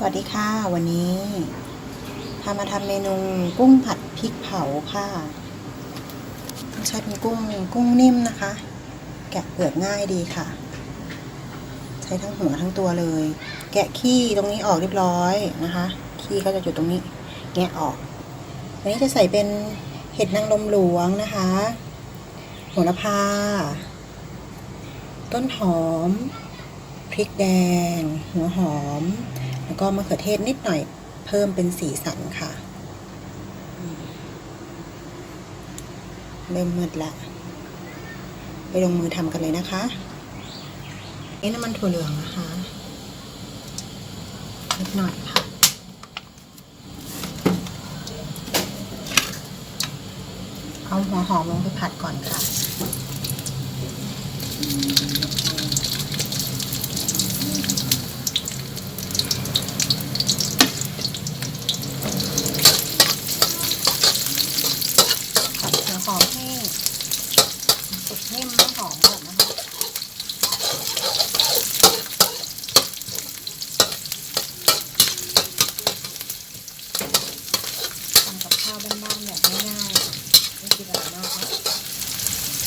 สวัสดีค่ะ วันนี้พามาทำเมนูกุ้งผัดพริกเผาค่ะใช้เป็นกุ้งกุ้งนิ่มนะคะ แกะเปลือกง่ายดีค่ะ ใช้ทั้งหัวทั้งตัวเลย แกะขี้ตรงนี้ออกเรียบร้อยนะคะ ขี้ก็จะอยู่ตรงนี้แงะออกอันนี้จะใส่เป็นเห็ดนางรมหลวงนะคะโหระพา ต้นหอม พริกแดง หัวหอม แล้วก็มะเขือเทศนิดหน่อยเพิ่มเป็นสีสันค่ะ เริ่มมืดละ ไปลงมือทำกันเลยนะคะ นี่น้ำมันถั่วเหลืองนะคะนิดหน่อยค่ะเอาหัวหอมลงไปผัดก่อนค่ะ ผัดหัวหอมให้สุก นิ่มไม่หอมก่อนนะคะทำกับข้าวบ้านๆแบบง่ายๆไม่คิดอะไรมากนะ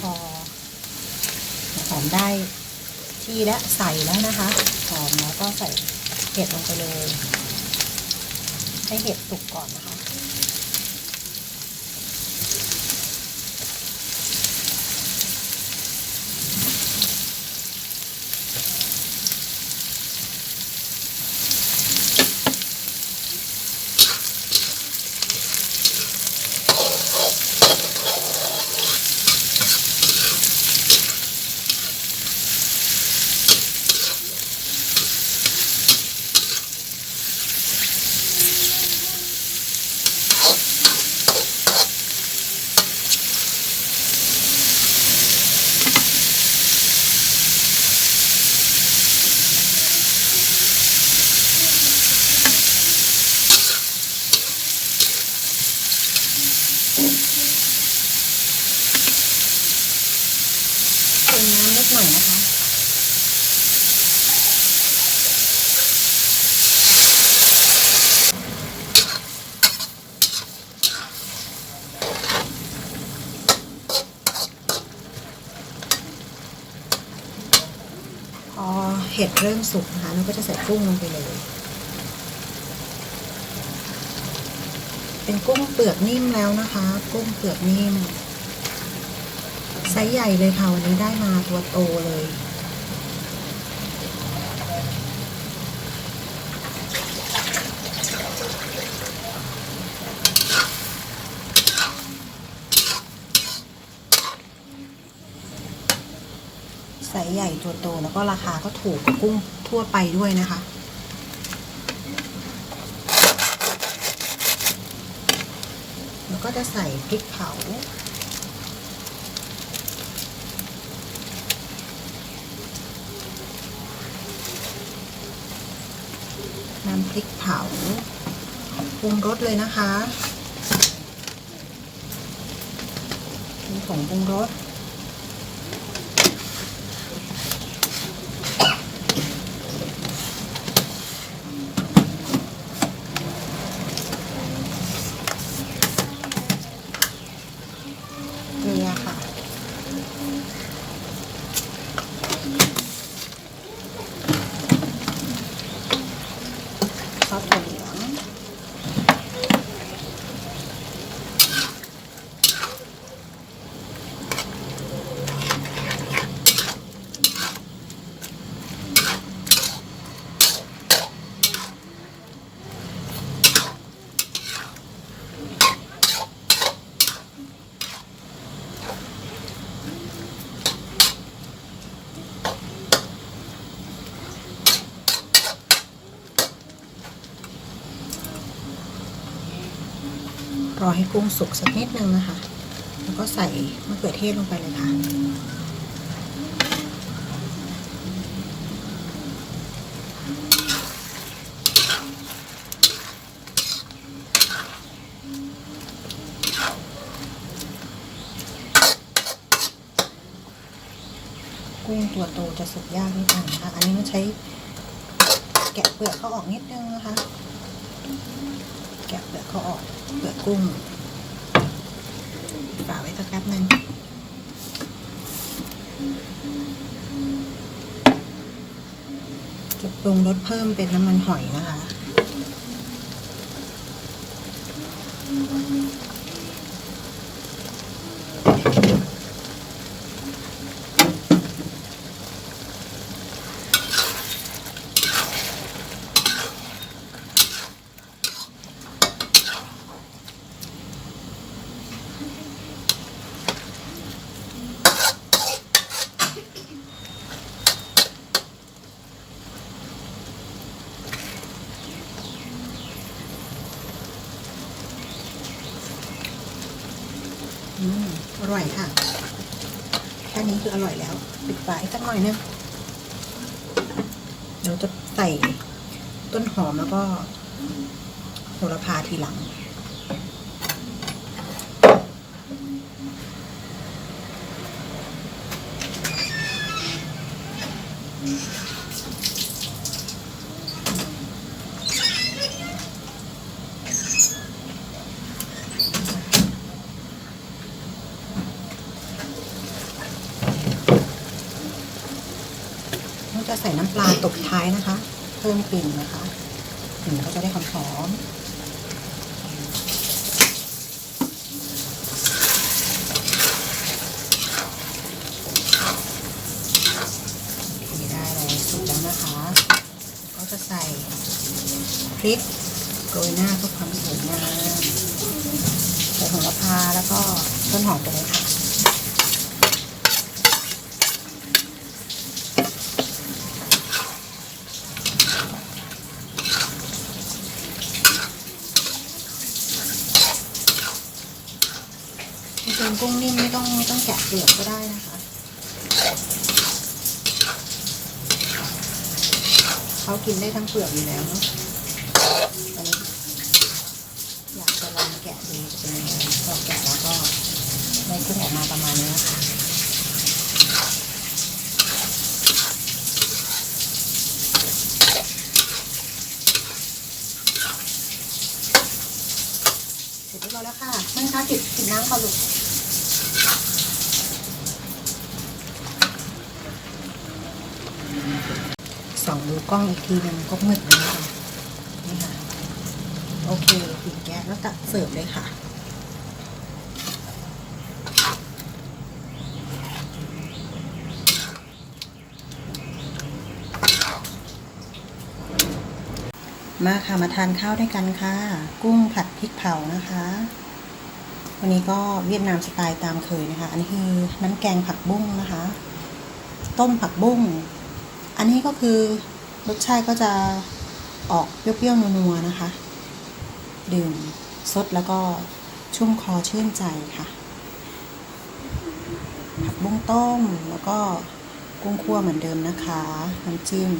พอหัวหอ มได้ที่และใส่แล้วนะคะหอมแล้วก็ใส่เห็ดลงไปเลย ให้เห็ดสุกก่อนนะคะ เห็ดเริ่มสุกนะคะเราก็จะใส่กุ้งลงไปเลย เป็นกุ้งเปลือกนิ่มแล้วนะคะ กุ้งเปลือกนิ่มไซส์ใหญ่เลยค่ะวันนี้ได้มาตัวโตเลย ไซส์ใหญ่ตัวโตแล้วก็ราคาก็ถูกกว่ากุ้งทั่วไปด้วยนะคะ แล้วก็จะใส่พริกเผาน้ำพริกเผาปรุงรสเลยนะคะมีผงปรุงรส รอให้กุ้งสุกสักนิดนึงนะคะ แล้วก็ใส่มะเขือเทศลงไปเลยค่ะ กุ้งตัวโตจะสุกยากนิดนึงนะคะ อันนี้มันใช้แกะเปลือกเขาออกนิดนึงนะคะ แกะเปลือกเขาออกเปลือกกุ้งฝาไว้สักแป๊บนึงจะปรุงรสเพิ่มเป็นน้ำมันหอยนะคะ อืมอร่อยค่ะแค่นี้คืออร่อยแล้ว ปิดฝาอีกสักหน่อยนึงเดี๋ยวจะใส่ต้นหอมแล้วก็โหระพาทีหลัง จะใส่น้ำปลาตบท้ายนะคะ เพิ่มกลิ่นนะคะกลิ่นก็จะได้หอมหอมได้เลยสุกแล้วนะคะก็จะใส่พริกโรยหน้าเพื่อความสวยงามใส่โหระพาแล้วก็ต้นหอมไปเลยค่ะ จริงๆกุ้งนิ่มไม่ ต้องไม่ต้องแกะเปลือกก็ได้นะคะเขากินได้ทั้งเปลือกอยู่แล้วเนาะอันนี้อยากจะลองแกะดูจะเป็นยังไงพอแกะแล้วก็ได้กุ้งออกมาประมาณนี้นะค่ะเสร็จเรียบร้อยแล้วค่ะนั่นคะจิบจิบน้ำก่อนลูก ส่องดู กล้องอีกทีหนึงก็มืดเลยค่ะนี่ค่ะ โอเคปิดแก๊สแล้วตักเสิร์ฟเลยค่ะมาค่ะมาทานข้าวด้วยกันค่ะ กุ้งผัดพริกเผานะคะ วันนี้ก็เวียดนามสไตล์ตามเคยนะคะ อันนี้คือน้ำแกงผักบุ้งนะคะ ต้มผักบุ้ง อันนี้ก็คือ รสชาติก็จะออกเปรี้ยวๆนัวๆนะคะ ดื่มซดแล้วก็ชุ่มคอชื่นใจค่ะ ผักบุ้งต้มแล้วก็กุ้งคั่วเหมือนเดิมนะคะ น้ำจิ้ม